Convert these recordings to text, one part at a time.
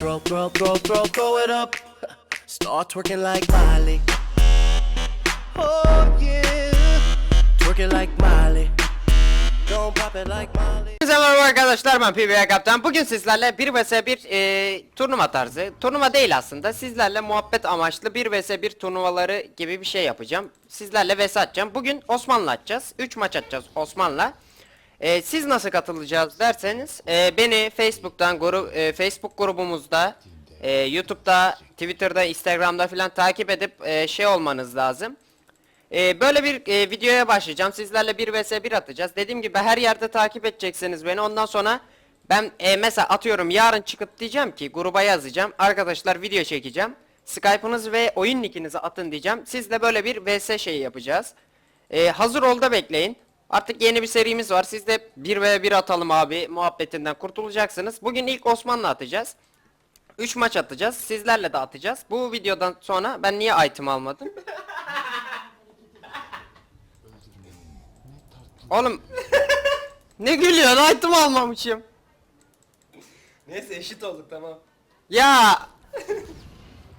Throw, throw, throw, throw, throw it up. Start twerking like Miley. Oh yeah. Twerking like Miley. Don't pop it like Miley. Merhaba arkadaşlar ben PBA Kaptan. Bugün sizlerle 1 vs 1 e, turnuva tarzı. Turnuva değil aslında. Sizlerle muhabbet amaçlı 1 vs 1 turnuvaları gibi bir şey yapacağım. Sizlerle vs atacağım. Bugün Osman'la atacağız. 3 maç atacağız Osman'la. E, siz nasıl katılacağız derseniz e, beni Facebook'tan grup e, Facebook grubumuzda e, YouTube'da, Twitter'da, Instagram'da filan takip edip e, şey olmanız lazım. Ee, böyle bir e, videoya başlayacağım. Sizlerle 1 vs 1 atacağız. Dediğim gibi her yerde takip edeceksiniz beni. Ondan sonra ben e, mesela atıyorum yarın çıkıp diyeceğim ki gruba yazacağım. Arkadaşlar video çekeceğim. Skype'ınız ve oyun nickinizi atın diyeceğim. Sizle böyle bir vs şeyi yapacağız. Ee, hazır ol da bekleyin. Artık yeni bir serimiz var. Siz de 1 ve 1 atalım abi muhabbetinden kurtulacaksınız. Bugün ilk Osman'la atacağız. 3 maç atacağız. Sizlerle de atacağız. Bu videodan sonra ben niye item almadım? Oğlum ne gülüyorsun? Item almamışım. Neyse eşit olduk tamam. Ya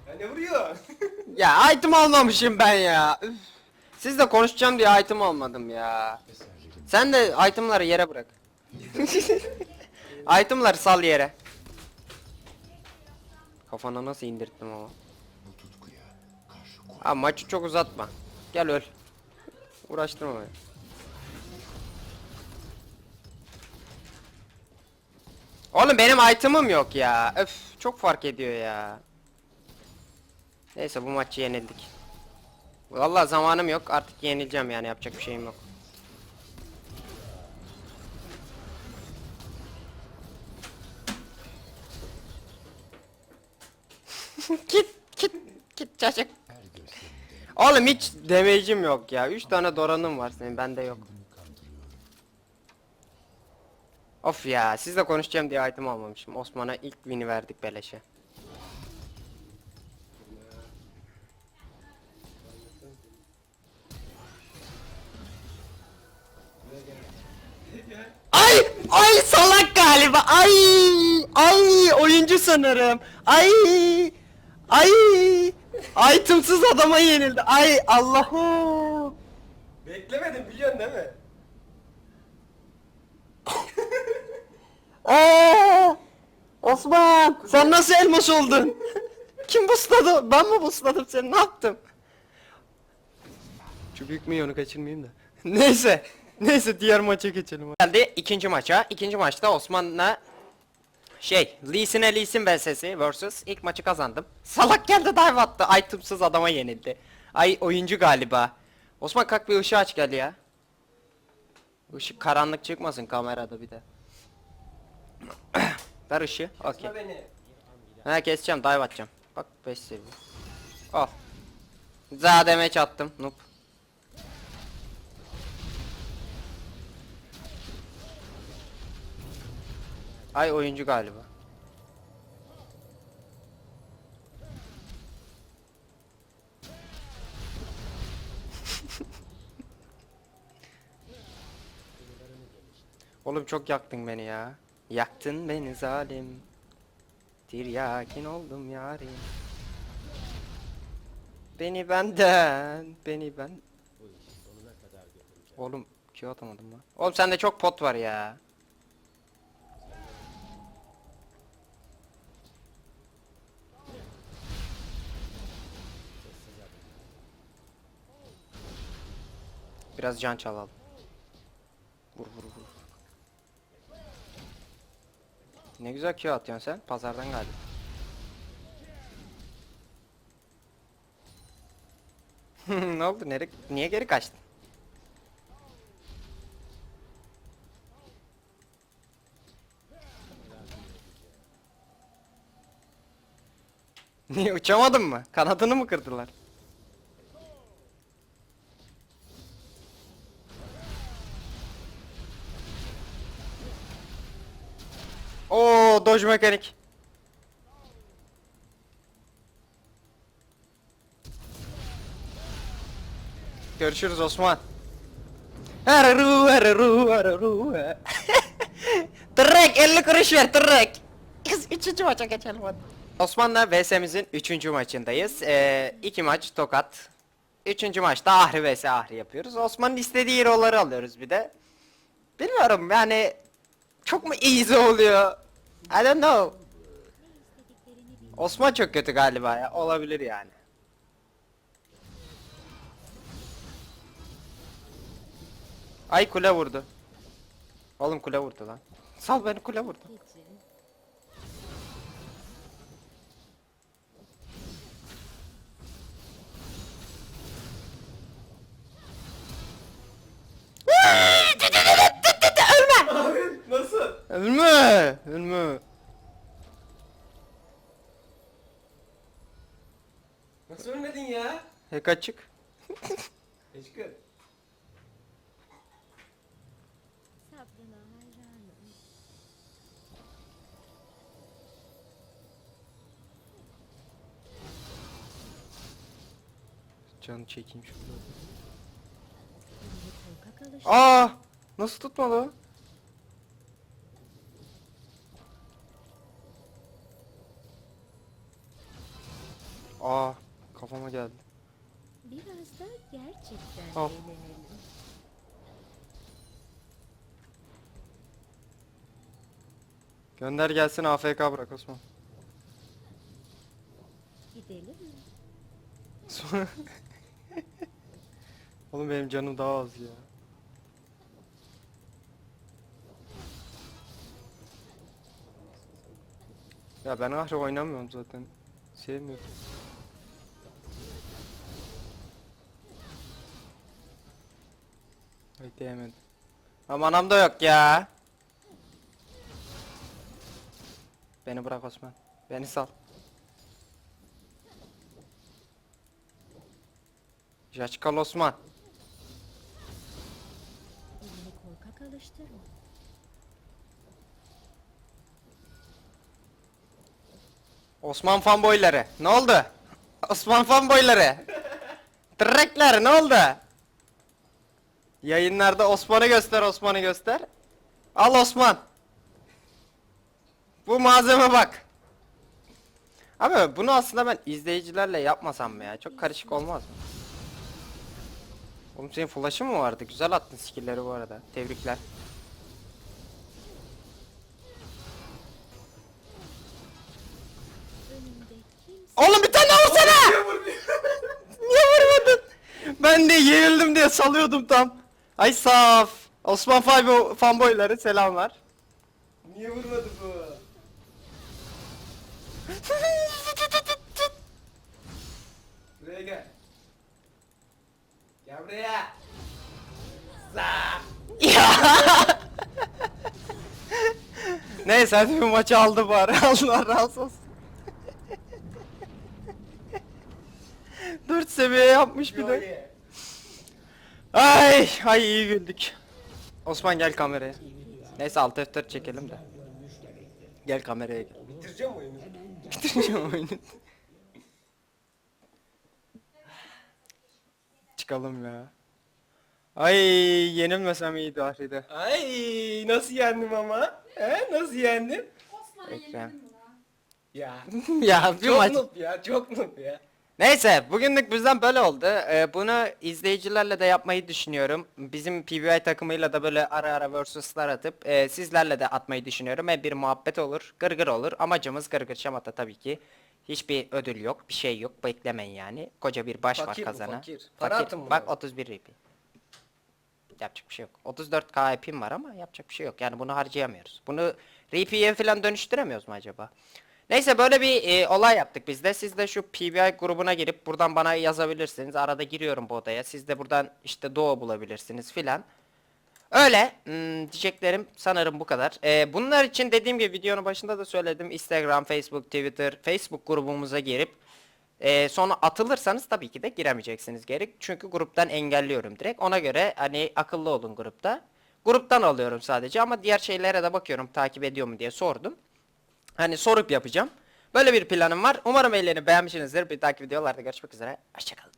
Ya ne vuruyor? ya item almamışım ben ya. Üf. Siz de konuşacağım diye item almadım ya. Sen de itemları yere bırak. itemları sal yere. Kafana nasıl indirttim ama. Ha maçı çok uzatma. Gel öl. Uğraştırma beni. Oğlum benim item'ım yok ya. Öf çok fark ediyor ya. Neyse bu maçı yenildik. Vallahi zamanım yok artık yenileceğim yani yapacak bir şeyim yok. Git git git çocuk. Oğlum hiç damage'im yok ya. 3 tane doranım var senin bende yok. Of ya sizle konuşacağım diye item almamışım. Osman'a ilk win'i verdik beleşe. Ay! Ay salak galiba. Ay! Ay oyuncu sanırım. Ay! Ay! Itemsız adama yenildi. Ay Allah'ım. Beklemedim biliyorsun değil mi? Aa! Osman! Sen nasıl elmas oldun? Kim busladı? Ben mi busladım seni? Ne yaptım? Şu büyük milyonu kaçırmayayım da. Neyse. Neyse diğer maça geçelim. Geldi ikinci maça. İkinci maçta Osman'la şey, Lee Sin'e Lee Sin vs'si vs. ilk maçı kazandım. Salak geldi dive attı. Itemsız adama yenildi. Ay oyuncu galiba. Osman kalk bir ışığı aç gel ya. Işık karanlık çıkmasın kamerada bir de. Ver ışığı. Okey. Ha keseceğim, dive atacağım. Bak 5 seviye. Al. Za damage attım. Noob. Ay oyuncu galiba. Oğlum çok yaktın beni ya. Yaktın beni zalim. Tiryakin oldum yarim. Beni benden, beni ben. Oğlum Q atamadım lan. Oğlum sende çok pot var ya. Biraz can çalalım. Vur vur vur. Ne güzel Q atıyorsun sen. Pazardan galiba. ne oldu? Nere niye geri kaçtın? Niye uçamadın mı? Kanadını mı kırdılar? Dodge mekanik. Görüşürüz Osman. Hararu hararu hararu. Trek 50 kuruş ver trek. Yes! Üçüncü maça geçelim hadi. Osman'la VS'mizin üçüncü maçındayız. Ee, iki maç tokat. Üçüncü maçta Ahri vs Ahri yapıyoruz. Osman'ın istediği hero'ları alıyoruz bir de. Bilmiyorum yani çok mu easy oluyor? I don't know. Osman çok kötü galiba ya. Olabilir yani. Ay kule vurdu. Oğlum kule vurdu lan. Sal beni kule vurdu. Nasıl ölmedin ya? Hack açık. Eşkın. Sabrına hayranım. Canı çekeyim şurada. Aa! Nasıl tutmadı geldi. Biraz da gerçekten Al. eğlenelim. Gönder gelsin AFK bırak Osman. Gidelim mi? Sonra- Oğlum benim canım daha az ya. Ya ben Ahri oynamıyorum zaten. Sevmiyorum. Ay değmedim. Ama anam da yok ya. Beni bırak Osman. Beni sal. Jaçkal Osman. Osman fanboyları. Ne oldu? Osman fanboyları. Trekler ne oldu? Yayınlarda Osman'ı göster, Osman'ı göster. Al Osman. Bu malzeme bak. Abi bunu aslında ben izleyicilerle yapmasam mı ya? Çok karışık olmaz mı? Oğlum senin flash'ın mı vardı? Güzel attın skill'leri bu arada. Tebrikler. Oğlum bir tane daha vursana! Niye vurmadın? Ben de yenildim diye salıyordum tam. Ay saf. Osman Fanboy fanboyları selamlar. Niye vurmadı bu? Buraya gel. Gel buraya. ya. Neyse hadi bir maçı aldı bari. Allah razı olsun. 4 seviye yapmış bir de. Ay ay iyi güldük. Osman gel kameraya. Neyse alt F4 çekelim de. Gel kameraya gel. Bitireceğim oyunu. Bitireceğim oyunu. Çıkalım ya. Ay yenilmesem iyiydi Ahri'de. Ay nasıl yendim ama? He nasıl yendim? Ekrem. Ya. ya bir Çok maç. noob ya çok noob ya. Neyse bugünlük bizden böyle oldu. Ee, bunu izleyicilerle de yapmayı düşünüyorum. Bizim PBI takımıyla da böyle ara ara versus'lar atıp e, sizlerle de atmayı düşünüyorum. Hem bir muhabbet olur, gırgır olur. Amacımız gırgır şamata tabii ki. Hiçbir ödül yok, bir şey yok. Beklemeyin yani. Koca bir baş Fakir bu, var kazana. fakir. Para atın buna. Bak 31 RP. Yapacak bir şey yok. 34k IP'm var ama yapacak bir şey yok. Yani bunu harcayamıyoruz. Bunu RP'ye falan dönüştüremiyoruz mu acaba? Neyse böyle bir e, olay yaptık biz de. Siz de şu PBI grubuna girip buradan bana yazabilirsiniz. Arada giriyorum bu odaya. Siz de buradan işte Doğu bulabilirsiniz filan. Öyle hmm, diyeceklerim sanırım bu kadar. E, bunlar için dediğim gibi videonun başında da söyledim. Instagram, Facebook, Twitter, Facebook grubumuza girip e, sonra atılırsanız tabii ki de giremeyeceksiniz gerek. Çünkü gruptan engelliyorum direkt. Ona göre hani akıllı olun grupta. Gruptan alıyorum sadece ama diğer şeylere de bakıyorum takip ediyor mu diye sordum. Hani sorup yapacağım. Böyle bir planım var. Umarım eğlenip beğenmişsinizdir. Bir dahaki videolarda görüşmek üzere. Hoşçakalın.